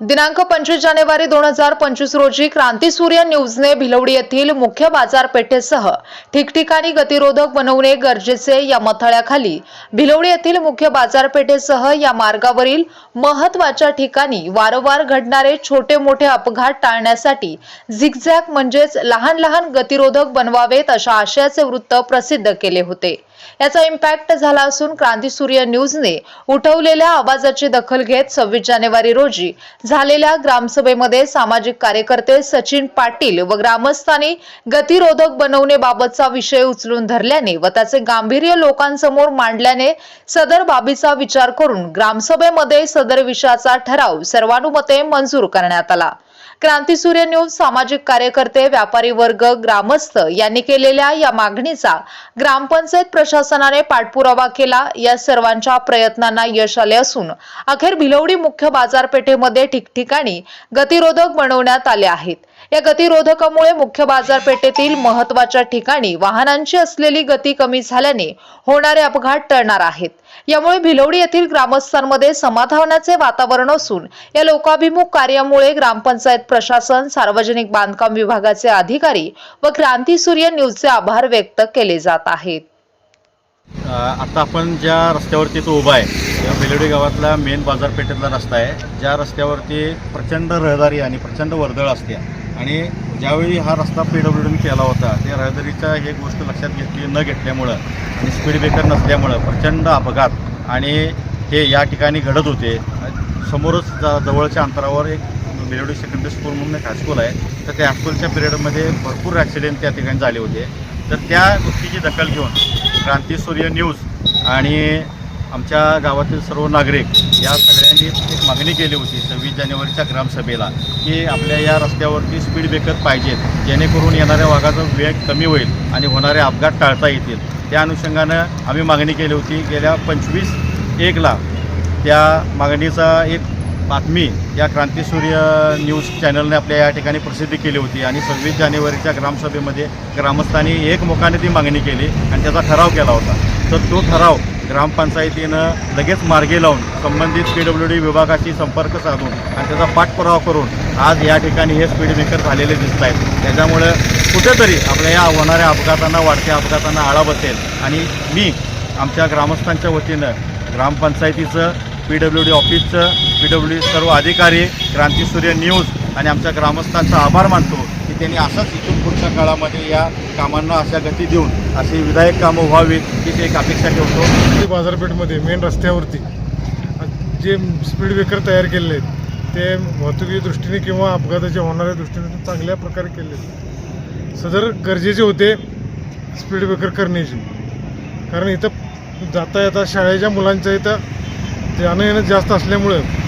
दिनांक पंचवीस जानेवारी दोन हजार पंचवीस रोजी क्रांतीसूर्य न्यूजने भिलवडी येथील मुख्य बाजारपेठेसह ठिकठिकाणी गतिरोधक बनवणे गरजेचे या मथळ्याखाली भिलवडी येथील मुख्य बाजारपेठेसह या मार्गावरील महत्त्वाच्या ठिकाणी वारंवार घडणारे छोटे मोठे अपघात टाळण्यासाठी झिगझॅग म्हणजेच लहान लहान गतिरोधक बनवावेत अशा आशयाचे वृत्त प्रसिद्ध केले होते. याचा इम्पॅक्ट झाला असून क्रांतीसूर्य न्यूजने उठवलेल्या आवाजाची दखल घेत सव्वीस जानेवारी रोजी झालेल्या ग्रामसभेमध्ये सामाजिक कार्यकर्ते सचिन पाटील व ग्रामस्थांनी गतिरोधक बनवणेबाबतचा विषय उचलून धरल्याने व त्याचे गांभीर्य लोकांसमोर मांडल्याने सदर बाबीचा विचार करून ग्रामसभेमध्ये सदर विषयाचा ठराव सर्वानुमते मंजूर करण्यात आला. क्रांतीसूर्य न्यूज सामाजिक कार्यकर्ते व्यापारी वर्ग ग्रामस्थ यांनी केलेल्या या मागणीचा ग्रामपंचायत प्रशासनाने पाठपुरावा केला. या सर्वांच्या प्रयत्नांना यश आले असून अखेर भिलवडी मुख्य बाजारपेठेमध्ये ठिकठिकाणी गतिरोधक बनवण्यात आले आहेत. या गतिरोधकामुळे मुख्य बाजारपेठेतील महत्त्वाच्या ठिकाणी वाहनांची असलेली गती कमी झाल्याने होणारे अपघात टळणार आहेत. यामुळे भिलवडी येथील ग्रामस्थांमध्ये समाधानाचे वातावरण असून या लोकाभिमुख कार्यामुळे ग्रामपंचायत प्रशासन सार्वजनिक बांधकाम विभागाचे अधिकारी व क्रांती सूर्य न्यूजचे आभार व्यक्त केले जात आहेत. आता आपण ज्या रस्त्यावरती तो उभा आहे या बेलोडी गावातला मेन बाजारपेठेतला रस्ता आहे ज्या रस्त्यावरती प्रचंड रहदारी आणि प्रचंड वर्दळ असते आणि ज्यावेळी हा रस्ता पी केला होता त्या रहदारीचा हे गोष्ट लक्षात घेतली न घेतल्यामुळं आणि स्पीड ब्रेकर नसल्यामुळं प्रचंड अपघात आणि हे या ठिकाणी घडत होते. समोरच ज जवळच्या अंतरावर एक बिलोडी सेकंडरी स्कूल म्हणून एक हायस्कूल आहे. तर त्या हायस्कूलच्या पिरियडमध्ये भरपूर ॲक्सिडेंट त्या ठिकाणी झाले होते. तर त्या गोष्टीची दखल घेऊन क्रांती सूर्य न्यूज आणि आमच्या गावातील सर्व नागरिक या सगळ्यांनी एक मागणी केली होती सव्वीस जानेवारीच्या ग्रामसभेला की आपल्या या रस्त्यावरती स्पीड ब्रेकर पाहिजेत. जेणेकरून येणाऱ्या वाघाचा वेग कमी होईल आणि होणारे अपघात टाळता येतील. त्या अनुषंगानं आम्ही मागणी केली होती. गेल्या पंचवीस एकला त्या मागणीचा एक बातमी या क्रांतीसूर्य न्यूज चॅनलने आपल्या या ठिकाणी प्रसिद्धी केली होती आणि सव्वीस जानेवारीच्या ग्रामसभेमध्ये ग्रामस्थांनी एकमुखाने ती मागणी केली आणि त्याचा ठराव केला होता. तर तो ठराव ग्रामपंचायतीनं लगेच मार्गी लावून संबंधित पी डब्ल्यू डी विभागाशी संपर्क साधून आणि त्याचा पाठपुरावा करून आज या ठिकाणी हे स्पीड ब्रेकर झालेले दिसत आहेत. त्याच्यामुळं कुठेतरी आपल्या या होणाऱ्या अपघातांना वाढत्या अपघातांना आळा बसेल. आणि मी आमच्या ग्रामस्थांच्या वतीनं ग्रामपंचायतीचं पी डब्ल्यू डी ऑफिसचं पी डब्ल्यू सर्व अधिकारी क्रांतीसूर्य न्यूज आणि आमच्या ग्रामस्थांचा आभार मानतो की त्यांनी असंच इथून पुढच्या काळामध्ये या कामांना अशा गती देऊन अशी विधायक कामं व्हावीत ही एक अपेक्षा ठेवतो. बाजारपेठमध्ये मेन रस्त्यावरती जे स्पीड ब्रेकर तयार केलेले आहेत ते वाहतुकी दृष्टीने किंवा अपघाताच्या होणाऱ्या दृष्टीने चांगल्या प्रकारे केले आहेत. सदर गरजेचे होते स्पीड ब्रेकर करण्याची. कारण इथं जाता येता शाळेच्या मुलांच्या इथं जाणं येणं जास्त असल्यामुळं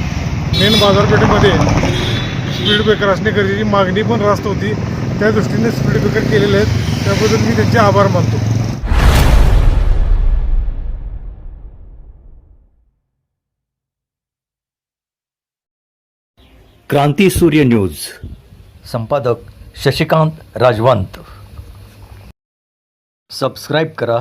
मेन बाजारपेठेमध्ये स्पीड ब्रेकर असणे गरजेची मागणी पण रास्त होती. त्या दृष्टीने स्पीड ब्रेकर केलेले आहेत. त्याबद्दल मी त्यांचे आभार मानतो. क्रांती सूर्य न्यूज. संपादक शशिकांत राजवंत. सबस्क्राईब करा.